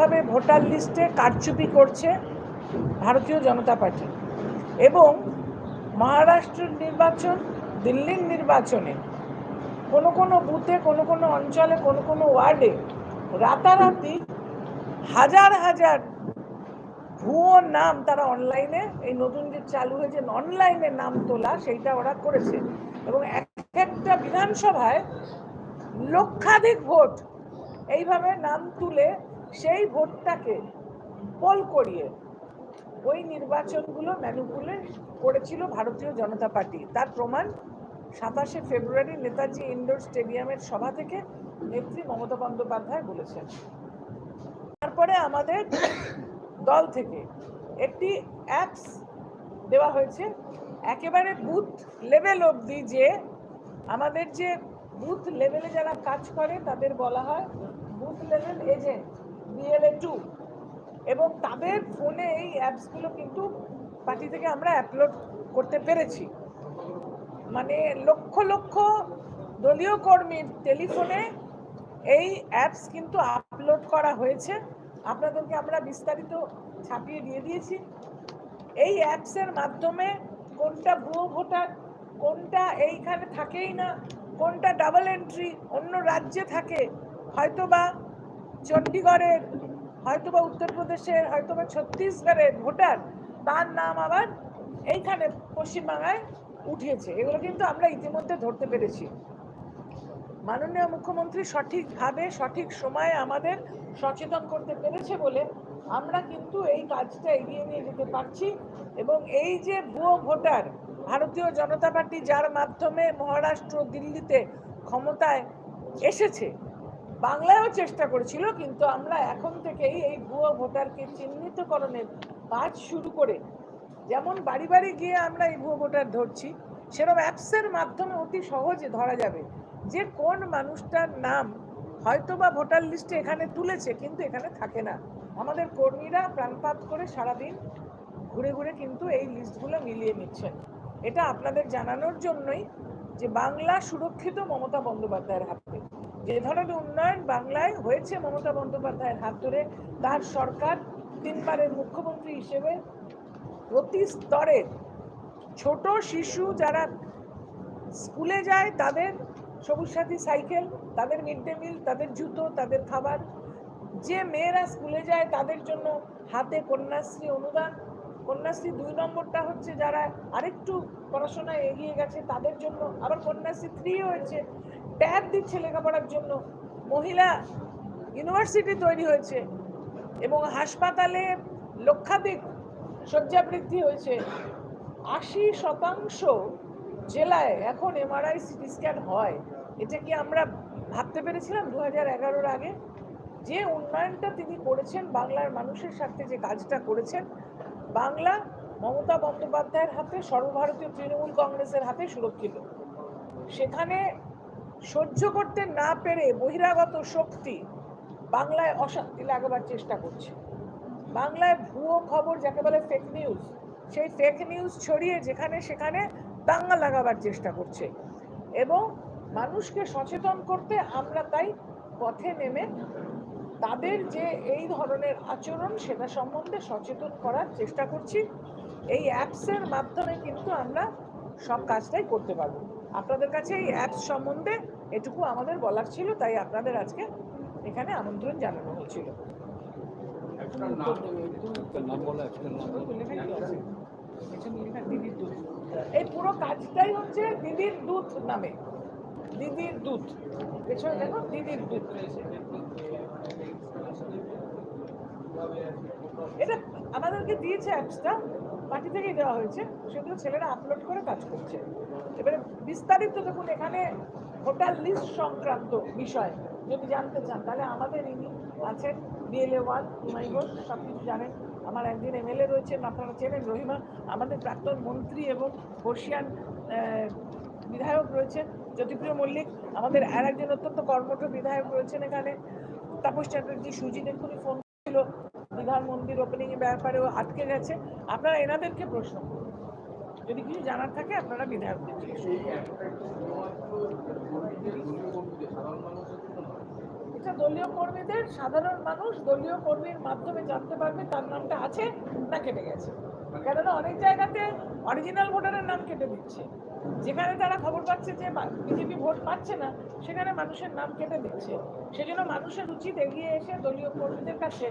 যেভাবে ভোটার লিস্টে কারচুপি করছে ভারতীয় জনতা পার্টি। এবং মহারাষ্ট্রের নির্বাচন, দিল্লির নির্বাচনে কোনো কোনো বুথে, কোনো কোনো অঞ্চলে, কোনো কোনো ওয়ার্ডে রাতারাতি হাজার হাজার ভুয়ো নাম তারা অনলাইনে, এই নতুন যে চালু হয়েছে অনলাইনে নাম তোলা, সেইটা ওরা করেছে। এবং এক একটা বিধানসভায় লক্ষাধিক ভোট এইভাবে নাম তুলে সেই ভোটটাকে পোল করিয়ে ওই নির্বাচনগুলো ম্যানুপুলেট করেছিল ভারতীয় জনতা পার্টি। তার প্রমাণ সাতাশে ফেব্রুয়ারি নেতাজি ইন্ডোর স্টেডিয়ামের সভা থেকে নেত্রী মমতা বন্দ্যোপাধ্যায় বলেছেন। তারপরে আমাদের দল থেকে একটি অ্যাপস দেওয়া হয়েছে। একেবারে বুথ লেভেল অবধি যে আমাদের যে বুথ লেভেলে যারা কাজ করে তাদের বলা হয় booth level agent. BLA two এবং তাদের ফোনে এই অ্যাপসগুলো কিন্তু পার্টি থেকে আমরা অ্যাপলোড করতে পেরেছি। মানে লক্ষ লক্ষ দলীয় কর্মীর টেলিফোনে এই অ্যাপস কিন্তু আপলোড করা হয়েছে। আপনাদেরকে আমরা বিস্তারিত ছাপিয়ে দিয়ে দিয়েছি। এই অ্যাপসের মাধ্যমে কোনটা ভুয়ো ভোটার, কোনটা এইখানে থাকেই না, কোনটা ডাবল এন্ট্রি, অন্য রাজ্যে থাকে, হয়তোবা চণ্ডীগড়ের, হয়তোবা উত্তরপ্রদেশের, হয়তোবা ছত্তিশগড়ের ভোটার, তার নাম আবার এইখানে পশ্চিমবাংলায় উঠিয়েছে। এগুলো কিন্তু আমরা ইতিমধ্যে ধরতে পেরেছি। মাননীয় মুখ্যমন্ত্রী সঠিকভাবে, সঠিক সময়ে আমাদের সচেতন করতে পেরেছে বলে আমরা কিন্তু এই কাজটা এগিয়ে নিয়ে যেতে পারছি এবং এই যে ভুয়ো ভোটার, ভারতীয় জনতা পার্টি যার মাধ্যমে মহারাষ্ট্র দিল্লিতে ক্ষমতায় এসেছে বাংলায়ও চেষ্টা করেছিল, কিন্তু আমরা এখন থেকেই এই ভুয়ো ভোটারকে চিহ্নিতকরণের কাজ শুরু করে, যেমন বাড়ি বাড়ি গিয়ে আমরা এই ভুয়ো ভোটার ধরছি সেরকম অ্যাপসের মাধ্যমে অতি সহজে ধরা যাবে যে কোন মানুষটার নাম হয়তো বা ভোটার লিস্টে এখানে তুলেছে, কিন্তু এখানে থাকে না। আমাদের কর্মীরা প্রাণপাত করে সারাদিন ঘুরে ঘুরে কিন্তু এই লিস্টগুলো মিলিয়ে নিচ্ছেন। এটা আপনাদের জানানোর জন্যই যে বাংলা সুরক্ষিত মমতা বন্দ্যোপাধ্যায়ের হাতে। যে ধরনের উন্নয়ন বাংলায় হয়েছে মমতা বন্দ্যোপাধ্যায়ের হাত ধরে, তার সরকার তিনবারের মুখ্যমন্ত্রী হিসেবে প্রতি স্তরে ছোট শিশু যারা স্কুলে যায়, তাদের সবুজ সাথী সাইকেল, তাদের মিড ডে মিল, তাদের জুতো, তাদের খাবার, যে মেয়েরা স্কুলে যায়, তাদের জন্য হাতে কন্যাশ্রী অনুদান। কন্যাশ্রী দুই নম্বরটা হচ্ছে যারা আরেকটু পড়াশোনায় এগিয়ে গেছে, তাদের জন্য আবার কন্যাশ্রী থ্রি হয়েছে। ট্যাব দিচ্ছে লেখাপড়ার জন্য। মহিলা ইউনিভার্সিটি তৈরি হয়েছে এবং হাসপাতালে লক্ষাধিক শয্যা বৃদ্ধি হয়েছে। আশি শতাংশ জেলায় এখন এমআরআই সিটি স্ক্যান হয়। এটা কি আমরা ভাবতে পেরেছিলাম দু হাজার এগারোর আগে? যে উন্নয়নটা তিনি করেছেন, বাংলার মানুষের সাথে যে কাজটা করেছেন, বাংলা মমতা বন্দ্যোপাধ্যায়ের হাতে, সর্বভারতীয় তৃণমূল কংগ্রেসের হাতে সুরক্ষিত। সেখানে সহ্য করতে না পেরে বহিরাগত শক্তি বাংলায় অশান্তি লাগাবার চেষ্টা করছে। বাংলায় ভুয়ো খবর যাকে বলে ফেক নিউজ সেই ফেক নিউজ ছড়িয়ে যেখানে সেখানে দাঙ্গা লাগাবার চেষ্টা করছে। এবং মানুষকে সচেতন করতে আমরা তাই পথে নেমে তাদের যে এই ধরনের আচরণ, সেটা সম্বন্ধে সচেতন করার চেষ্টা করছি। এই অ্যাপসের মাধ্যমে কিন্তু আমরা সব কাজটাই করতে পারব। আপনাদের কাছে এই অ্যাপস সম্বন্ধে এটুকু আমাদের বলার ছিল তাই আপনাদের আজকে এখানে আমন্ত্রণ জানানো হয়েছিল এই পুরো কাজটাই হচ্ছে দিদির দুধ নামে। দিদির দুধ। পেছনে দেখো দিদির দুধ এটা আমাদেরকে দিয়েছে অ্যাপসটা পার্টি থেকেই দেওয়া হয়েছে, সেগুলো ছেলেরা আপলোড করে কাজ করছে। এবারে বিস্তারিত দেখুন এখানে ভোটার লিস্ট সংক্রান্ত বিষয় যদি জানতে চান, তাহলে আমাদের ইনি আছেন বিএলএ ওয়ান ইমাই ঘোষ সব কিছু জানেন। আমার একদিন এমএলএ রয়েছেন, আপনারা চেনেন, রহিমা, আমাদের প্রাক্তন মন্ত্রী এবং বর্ষিয়ান বিধায়ক রয়েছেন, জ্যোতিপ্রিয় মল্লিক, আমাদের আর একজন অত্যন্ত কর্মঠ বিধায়ক রয়েছেন এখানে। তাপস চ্যাটার্জি, সুজিত, এক্ষুনি ফোন ছিল দীঘার মন্দির ওপেনিং এর ব্যাপারেও আটকে গেছে। আপনারা এনাদেরকে প্রশ্ন করুন। যদি কিছু জানার থাকে, আপনারা বিধায়কদের এটা দলীয় কর্মীদের, সাধারণ মানুষ, দলীয় কর্মীর মাধ্যমে জানতে পারবে তার নামটা আছে না কেটে গেছে। কেননা অনেক জায়গাতে অরিজিনাল ভোটারের নাম কেটে দিচ্ছে। যেখানে তারা খবর পাচ্ছে যে বিজেপি ভোট পাচ্ছে না সেখানে মানুষের নাম কেটে দিচ্ছে। সেজন্য মানুষের উচিত এগিয়ে এসে দলীয় কর্মীদের কাছে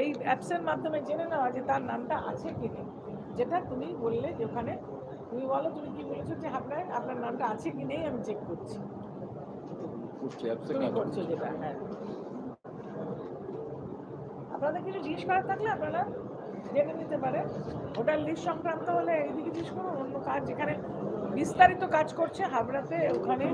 এই অ্যাপসের মাধ্যমে জেনে নেওয়া যে তার নামটা আছে কি নেই। যেটা তুমি বললে যে ওখানে তুমি বলো তুমি কি বলেছ যে আপনার আপনার নামটা আছে কি নেই আমি চেক করছি। করছে তুমি করছ। যেটা হ্যাঁ। আপনাদের কিছু জিজ্ঞেস করার থাকলে আপনারা জেনে নিতে পারেন। ভোটার লিস্ট সংক্রান্ত হলে এইদিকে জিজ্ঞেস করুন অন্য কাজ যেখানে বিস্তারিত কাজ করছে হাবড়াতে ওখানে।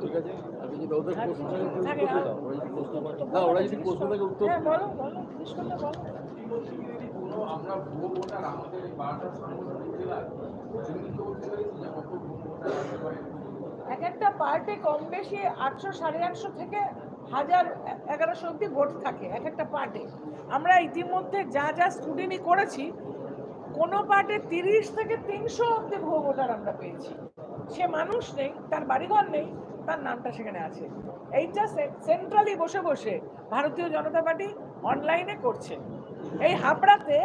ঠিক আছে আপনি যদি ওদের প্রশ্ন থাকে ওরা যদি প্রশ্ন করে না ওরা যদি প্রশ্ন থাকে উত্তর হ্যাঁ বলো বলো বলো। আমরা ভুয়ো আমাদের এই বারোটা সাংগঠনিক জেলায় চিহ্নিত করতে পেরেছি এক একটা পার্টে কম বেশি আটশো, সাড়ে আটশো থেকে হাজার, এগারোশো অব্দি ভোট থাকে এক একটা পার্টে। আমরা ইতিমধ্যে যা যা স্কুটিনি করেছি, কোনো পার্টে তিরিশ থেকে তিনশো অব্দি ভুয়ো ভোটার আমরা পেয়েছি। সে মানুষ নেই, তার বাড়িঘর নেই, তার নামটা সেখানে আছে। এইটা সেন্ট্রালি বসে বসে ভারতীয় জনতা পার্টি অনলাইনে করছে। এই হাবড়াতে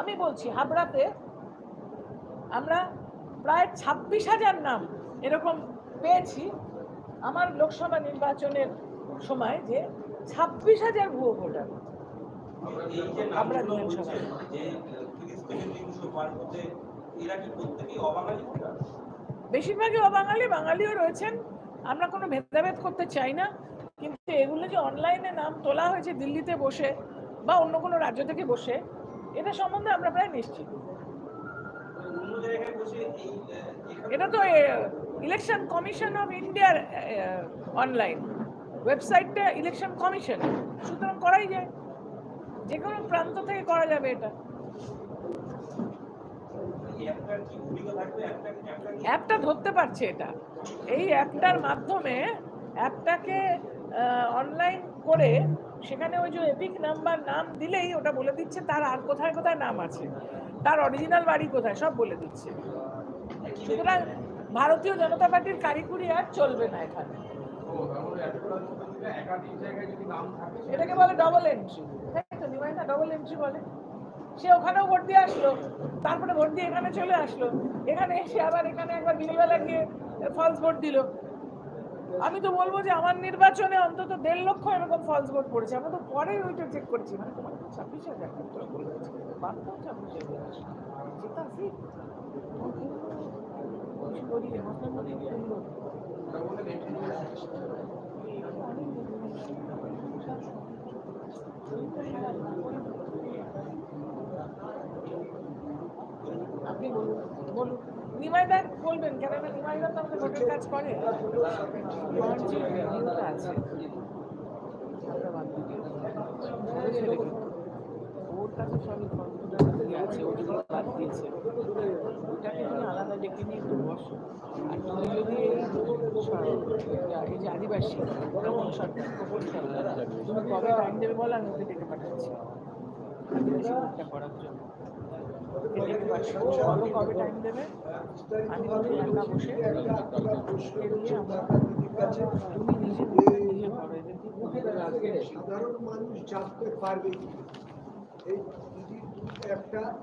আমি বলছি হাবড়াতে আমরা প্রায় ছাব্বিশ হাজার নাম এরকম পেয়েছি আমার লোকসভা নির্বাচনের সময় যে ছাব্বিশ হাজার ভুয়ো ভোটার। আমরা বেশিরভাগই অবাঙালি বাঙালিও রয়েছেন। আমরা কোনো ভেদাভেদ করতে চাই না। কিন্তু এগুলো যে অনলাইনে নাম তোলা হয়েছে দিল্লিতে বসে বা অন্য কোনো রাজ্য থেকে বসে, এটা সম্বন্ধে আমরা প্রায় নিশ্চিত। এটা তো ইলেকশন কমিশন অফ ইন্ডিয়ার অনলাইন ওয়েবসাইটটা ইলেকশন কমিশন সুতরাং করাই যায়। যে কোনো প্রান্ত থেকে করা যাবে এটা। অ্যাপটা ধরতে পারছে এটা। এই অ্যাপটার মাধ্যমে অ্যাপটাকে অনলাইন করে সেখানে ওই যে এপিক নাম্বার নাম দিলেই ওটা বলে দিচ্ছে, তার আর কোথায় কোথায় নাম আছে, তার অরিজিনাল বাড়ি কোথায় সব বলে দিচ্ছে। সুতরাং ভারতীয় জনতা পার্টির কারিগরি আর চলবে না এখানে। এটাকে বলে ডবল এন্ট্রি তাই তো নিমাইনা ডবল এন্ট্রি বলে। সে ওখানেও ভোট দিয়ে আসলো, তারপরে ভোট দিয়ে এখানে চলে আসলো। এখানে এসে আবার এখানে একবার বিকেলবেলা গিয়ে ফলস ভোট দিল। আমি তো বলব যে আমার নির্বাচনে অন্তত দেড় লক্ষ এরকম ফলস ভোট পড়েছে। আমরা তো পরে ওইটা চেক করেছি। মানে তোমার তোরা ছাব্বিশ হাজার। দেখি আপনি বলুন বলুন। নিমাইদা বলবেন? কেন না তো আমাদের ভোটের কাজ করে? আছে। ওর কাছে সবই ফর্মুলা আছে ও যদি বাদ দিয়েছে ওটাকে তুমি আলাদা ডেকে নিয়ে একটু বসো। আর তুমি যদি এই যে আদিবাসী কোন সরকার তুমি কবে টাইম দেবে বলো আমি ওকে ডেকে পাঠাচ্ছি। আদিবাসী করার জন্য। নিজে করো এদেরকে সাধারণ মানুষ জানতে পারবে এই দিদির একটা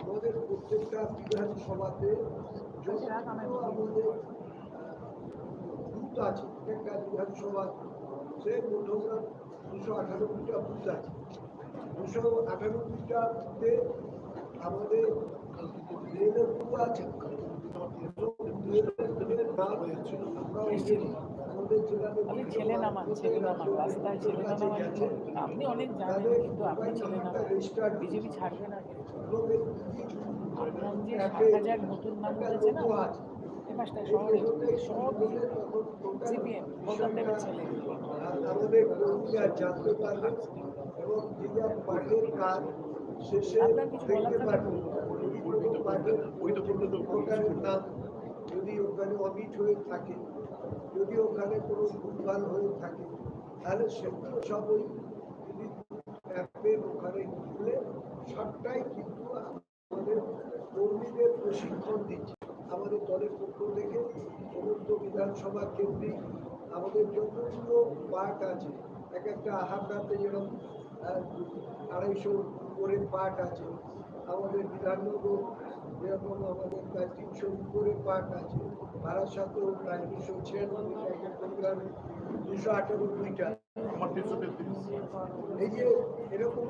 আমাদের প্রত্যেকটা বিধানসভাতে আছে। বিধানসভা সে মোটামুটি দুশো আটানব্বইটা বুথ আছে দুশো আটানব্বইটা বুথে আমাদের রেলের আছে ছেলে নামান ছেলে নামান রাস্তায় ছেলে নামান আপনি অনেক জানেন কিন্তু আপনি ছেলে নামান বিজেপি ছাড়বে না আপনার যে সাত হাজার নতুন নাম উঠেছে না পাঁচটা শহরে সব সিপিএম গৌতম দেবের ছেলে। আমাদের জানতে পারবেন এবং পাঠের কাজ আপনার কিছু বলার থাকলে পারবেন যদি ওখানে অমিট হয়ে থাকে যদি ওখানে কোনো ভুলভাল হয়ে থাকে তাহলে সেগুলো সব ওই অ্যাপের ওখানে খুলে সবটাই কিন্তু আমাদের কর্মীদের প্রশিক্ষণ দিচ্ছে। আমাদের দলের পক্ষ থেকে সমস্ত বিধানসভা কেন্দ্রিক আমাদের যতগুলো পার্ট আছে এক একটা আহারদাতে যেরকম আড়াইশো করে পার্ট আছে। আমাদের বিধাননগর যেরকম আমাদের প্রায় তিনশো উপরের পার্ট আছে। ভারত সাথেও প্রায় দুশো ছিয়ানব্বই দুশো আটানব্বইটা এই যে এরকম